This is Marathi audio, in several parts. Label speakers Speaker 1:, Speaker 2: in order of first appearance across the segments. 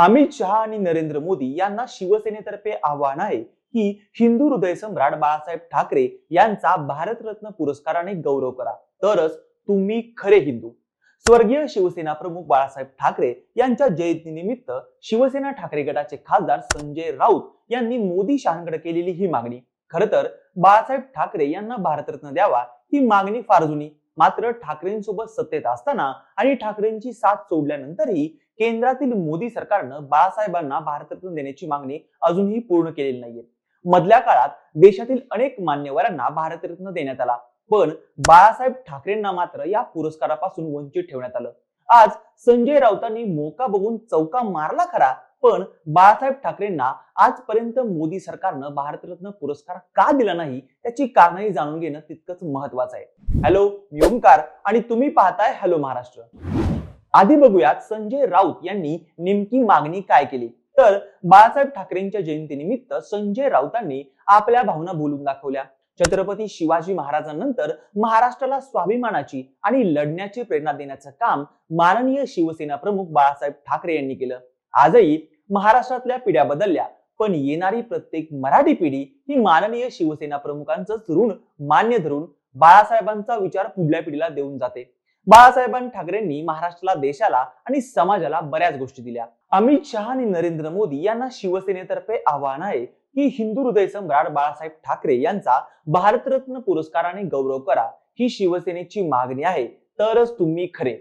Speaker 1: अमित शहा आणि नरेंद्र मोदी यांना शिवसेनेतर्फे आव्हान आहे की हिंदू हृदय सम्राट बाळासाहेब ठाकरे यांचा भारतरत्न पुरस्काराने गौरव करा. तरच तुम्ही खरे हिंदू. स्वर्गीय शिवसेना प्रमुख बाळासाहेब ठाकरे यांच्या जयंतीनिमित्त शिवसेना ठाकरे गटाचे खासदार संजय राऊत यांनी मोदी शहांकडे केलेली ही मागणी. खर तर बाळासाहेब ठाकरे यांना भारतरत्न द्यावा ही मागणी फार जुनी. मात्र ठाकरेंसोबत सत्तेत असताना आणि ठाकरेंची साथ सोडल्यानंतरही केंद्रातील मोदी सरकारनं बाळासाहेबांना भारतरत्न देण्याची मागणी अजूनही पूर्ण केलेली नाहीये. मधल्या काळात देशातील अनेक मान्यवरांना भारतरत्न देण्यात आला पण बाळासाहेब ठाकरेंना मात्र या पुरस्कारापासून वंचित ठेवण्यात आलं. आज संजय राऊतांनी मोका बघून चौका मारला खरा पण बाळासाहेब ठाकरेंना आजपर्यंत मोदी सरकारनं भारतरत्न पुरस्कार का दिला नाही त्याची कारणही जाणून घेणं तितकंच महत्वाचं आहे. हॅलो मी ओंकार आणि तुम्ही पाहताय हॅलो महाराष्ट्र. आधी बघूयात संजय राऊत यांनी नेमकी मागणी काय केली? तर बाळासाहेब ठाकरेंच्या जयंतीनिमित्त संजय राऊतांनी आपल्या भावना बोलून दाखवल्या. छत्रपती शिवाजी महाराजांनंतर महाराष्ट्राला स्वाभिमानाची आणि लढण्याची प्रेरणा देण्याचं काम माननीय शिवसेना प्रमुख बाळासाहेब ठाकरे यांनी केलं. आजही महाराष्ट्रातल्या पिढ्या बदलल्या पण येणारी प्रत्येक मराठी पिढी ही माननीय शिवसेना प्रमुखांचं ऋण मान्य धरून बाळासाहेबांचा विचार पुढल्या पिढीला देऊन जाते. बाळासाहेबांनी ठाकरेंनी महाराष्ट्राला देशाला आणि समाजाला बऱ्याच गोष्टी दिल्या. अमित शहा आणि नरेंद्र मोदी यांना शिवसेनेतर्फे आव्हान आहे की हिंदू हृदय सम्राट बाळासाहेब ठाकरे यांचा भारतरत्न पुरस्काराने गौरव करा ही शिवसेनेची मागणी आहे. तरच तुम्ही खरे.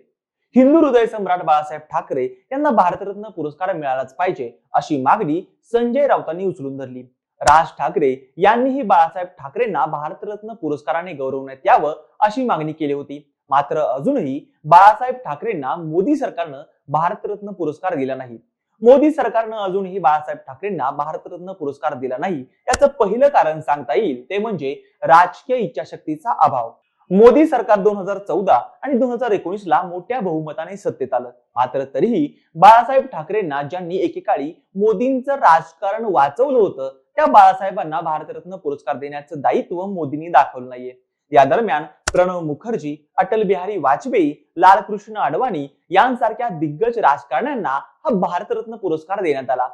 Speaker 1: हिंदू हृदय सम्राट बाळासाहेब ठाकरे यांना भारतरत्न पुरस्कार मिळालाच पाहिजे अशी मागणी संजय राऊतांनी उचलून धरली. राज ठाकरे यांनीही बाळासाहेब ठाकरेंना भारतरत्न पुरस्काराने गौरवण्यात यावं अशी मागणी केली होती. मात्र अजूनही बाळासाहेब ठाकरेंना मोदी सरकारनं भारतरत्न पुरस्कार दिला नाही. मोदी सरकारनं अजूनही बाळासाहेब ठाकरेंना भारतरत्न पुरस्कार दिला नाही. याचं पहिलं कारण सांगता येईल ते म्हणजे राजकीय इच्छाशक्तीचा अभाव. मोदी सरकार दोन हजार चौदा आणि दोन हजार एकोणीस ला मोठ्या बहुमताने सत्तेत आलं. मात्र तरीही बाळासाहेब ठाकरेंना ज्यांनी एकेकाळी मोदींचं राजकारण वाचवलं होतं त्या बाळासाहेबांना भारतरत्न पुरस्कार देण्याचं दायित्व मोदींनी दाखवलं नाहीये. या दरम्यान प्रणव मुखर्जी अटल बिहारी वाजपेयी लालकृष्ण अडवाणी यांसारख्या दिग्गज राजकारण्यांना हा भारतरत्न पुरस्कार देण्यात आला.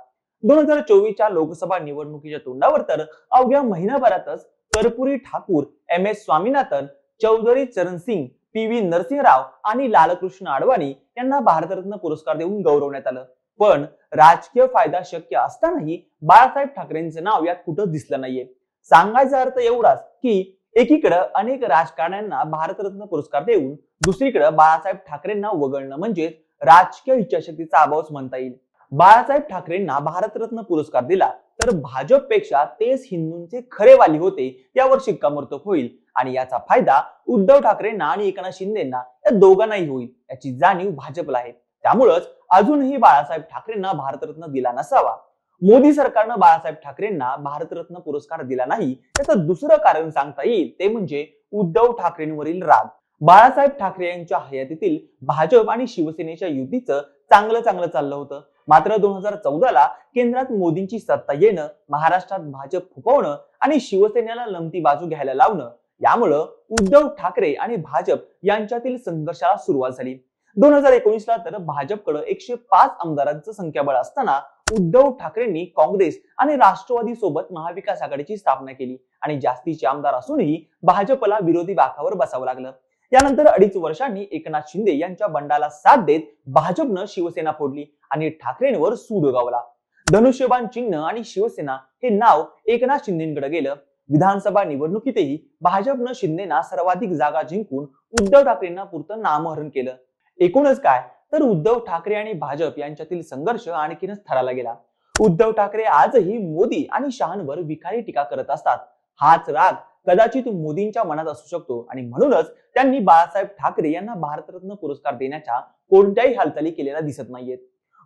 Speaker 1: दोन हजार चोवीसच्या लोकसभा निवडणुकीच्या तोंडावर तर अवघ्या महिनाभरातच Karpoori Thakur M S Swaminathan Chaudhary Charan Singh P V Narasimha Rao आणि लालकृष्ण अडवाणी यांना भारतरत्न पुरस्कार देऊन गौरवण्यात आलं. पण राजकीय फायदा शक्य असतानाही बाळासाहेब ठाकरेंचं नाव यात कुठं दिसलं नाहीये. सांगायचा अर्थ एवढाच की एकीकडे अनेक राजकारण्यांना भारतरत्न पुरस्कार देऊन दुसरीकडे बाळासाहेब ठाकरेंना वगळणं म्हणजे राजकीय इच्छाशक्तीचा अभावच म्हणता येईल. बाळासाहेब ठाकरेंना भारतरत्न पुरस्कार दिला तर भाजपपेक्षा तेच हिंदूंचे खरे वाली होते यावर शिक्कामोर्तब होईल. आणि याचा फायदा उद्धव ठाकरेंना आणि एकनाथ शिंदेना या दोघांनाही होईल याची जाणीव भाजपला आहे. त्यामुळंच अजूनही बाळासाहेब ठाकरेंना भारतरत्न दिला नसावा. मोदी सरकारनं बाळासाहेब ठाकरेंना भारतरत्न पुरस्कार दिला नाही. त्याचं दुसरं कारण सांगता येईल ते म्हणजे उद्धव ठाकरेंवरील राग. बाळासाहेब ठाकरे यांच्या हयातीतील भाजप आणि शिवसेनेच्या युतीचं चांगलं चांगलं चाललं होतं. मात्र दोन हजार चौदाला केंद्रात मोदींची सत्ता येणं महाराष्ट्रात भाजप फुकवणं आणि शिवसेनेला लमती बाजू घ्यायला लावणं यामुळं उद्धव ठाकरे आणि भाजप यांच्यातील संघर्षाला सुरुवात झाली. दोन हजार एकोणीसला तर भाजपकडे एकशे पाच आमदारांचं संख्याबळ असताना उद्धव ठाकरेंनी काँग्रेस आणि राष्ट्रवादी सोबत महाविकास आघाडीची स्थापना केली आणि जास्तीचे आमदार असूनही भाजपला विरोधी बाकावर बसावं लागलं. यानंतर अडीच वर्षांनी एकनाथ शिंदे यांच्या बंडाला साथ देत भाजपनं शिवसेना फोडली आणि ठाकरेंवर सूड उगावला. धनुष्यबाण चिन्ह आणि शिवसेना हे नाव एकनाथ शिंदेकडे गेलं. विधानसभा निवडणुकीतही भाजपनं शिंदेना सर्वाधिक जागा जिंकून उद्धव ठाकरेंना पुरतं नामहरण केलं. एकूणच काय? तर उद्धव ठाकरे आणि भाजप यांच्यातील संघर्ष आणखीनच थराला गेला. उद्धव ठाकरे आजही मोदी आणि शहांवर विखारी टीका करत असतात. हाच राग कदाचित मोदींच्या मनात असू शकतो आणि म्हणूनच त्यांनी बाळासाहेब ठाकरे यांना भारतरत्न पुरस्कार देण्याच्या कोणत्याही हालचाली केलेल्या दिसत नाहीयेत.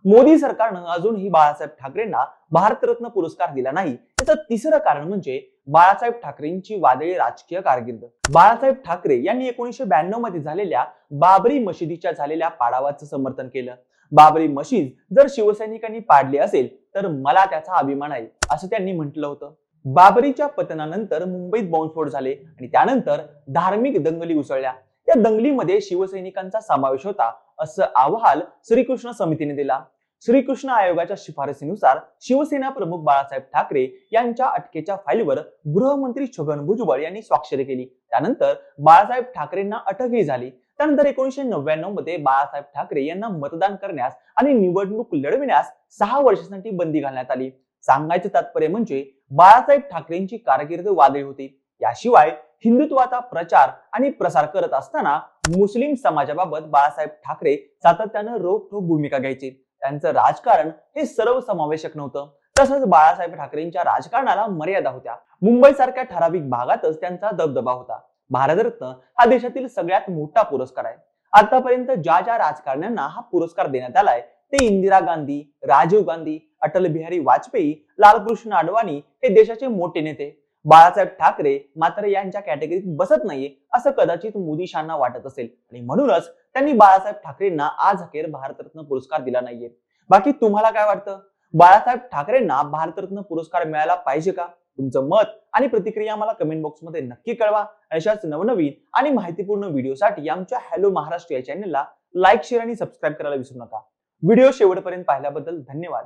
Speaker 1: मोदी सरकारनं अजूनही बाळासाहेब ठाकरेंना भारतरत्न पुरस्कार दिला नाही. त्याचं तिसरं कारण म्हणजे बाळासाहेब ठाकरेंची वादळी राजकीय कारकीर्द. बाळासाहेब ठाकरे यांनी एकोणीसशे ब्याण्णवमध्ये झालेल्या बाबरी मशिदीच्या झालेल्या पाडावाचं समर्थन केलं. बाबरी मशीद जर शिवसैनिकांनी पाडली असेल तर मला त्याचा अभिमान आहे असं त्यांनी म्हटलं होतं. बाबरीच्या पतनानंतर मुंबईत बॉम्बस्फोट झाले आणि त्यानंतर धार्मिक दंगली उसळल्या. या दंगलीमध्ये शिवसैनिकांचा समावेश होता असं अहवाल श्रीकृष्ण समितीने दिला. श्रीकृष्ण आयोगाच्या शिफारसीनुसार शिवसेना प्रमुख बाळासाहेब ठाकरे यांच्या अटकेच्या फाईलवर गृहमंत्री छगन भुजबळ यांनी स्वाक्षरी केली. त्यानंतर बाळासाहेब ठाकरेंना अटकही झाली. त्यानंतर एकोणीशे नव्याण्णवमध्ये बाळासाहेब ठाकरे यांना मतदान करण्यास आणि निवडणूक लढविण्यास सहा वर्षांसाठी बंदी घालण्यात आली. सांगायचं तात्पर्य म्हणजे बाळासाहेब ठाकरेंची कारकीर्द वादळी होती. याशिवाय हिंदुत्वाचा प्रचार आणि प्रसार करत असताना मुस्लिम समाजाबाबत बाळासाहेब ठाकरे सातत्यानं रोखठोक भूमिका घ्यायचे. त्यांचं राजकारण हे सर्वसमावेशक नव्हतं. तसंच बाळासाहेब ठाकरेंच्या राजकारणाला मर्यादा होत्या. मुंबई सारख्या ठराविक भागातच त्यांचा दबदबा होता. भारतरत्न हा देशातील सगळ्यात मोठा पुरस्कार आहे. आतापर्यंत ज्या ज्या राजकारण्यांना हा पुरस्कार देण्यात आलाय ते इंदिरा गांधी राजीव गांधी अटल बिहारी वाजपेयी लालकृष्ण अडवाणी हे देशाचे मोठे नेते. बाळासाहेब ठाकरे मात्र यांच्या कॅटेगरीत बसत नाहीये असं कदाचित मोदीशांना वाटत असेल. आणि म्हणूनच त्यांनी बाळासाहेब ठाकरेंना आज अखेर भारतरत्न पुरस्कार दिला नाहीये. बाकी तुम्हाला काय वाटतं? बाळासाहेब ठाकरेंना भारतरत्न पुरस्कार मिळाला पाहिजे का? तुमचं मत आणि प्रतिक्रिया मला कमेंट बॉक्समध्ये नक्की कळवा. अशाच नवनवीन आणि माहितीपूर्ण व्हिडिओसाठी आमच्या हॅलो महाराष्ट्र या चॅनलला लाईक शेअर आणि सबस्क्राईब करायला विसरू नका. व्हिडिओ शेवटपर्यंत पाहिल्याबद्दल धन्यवाद.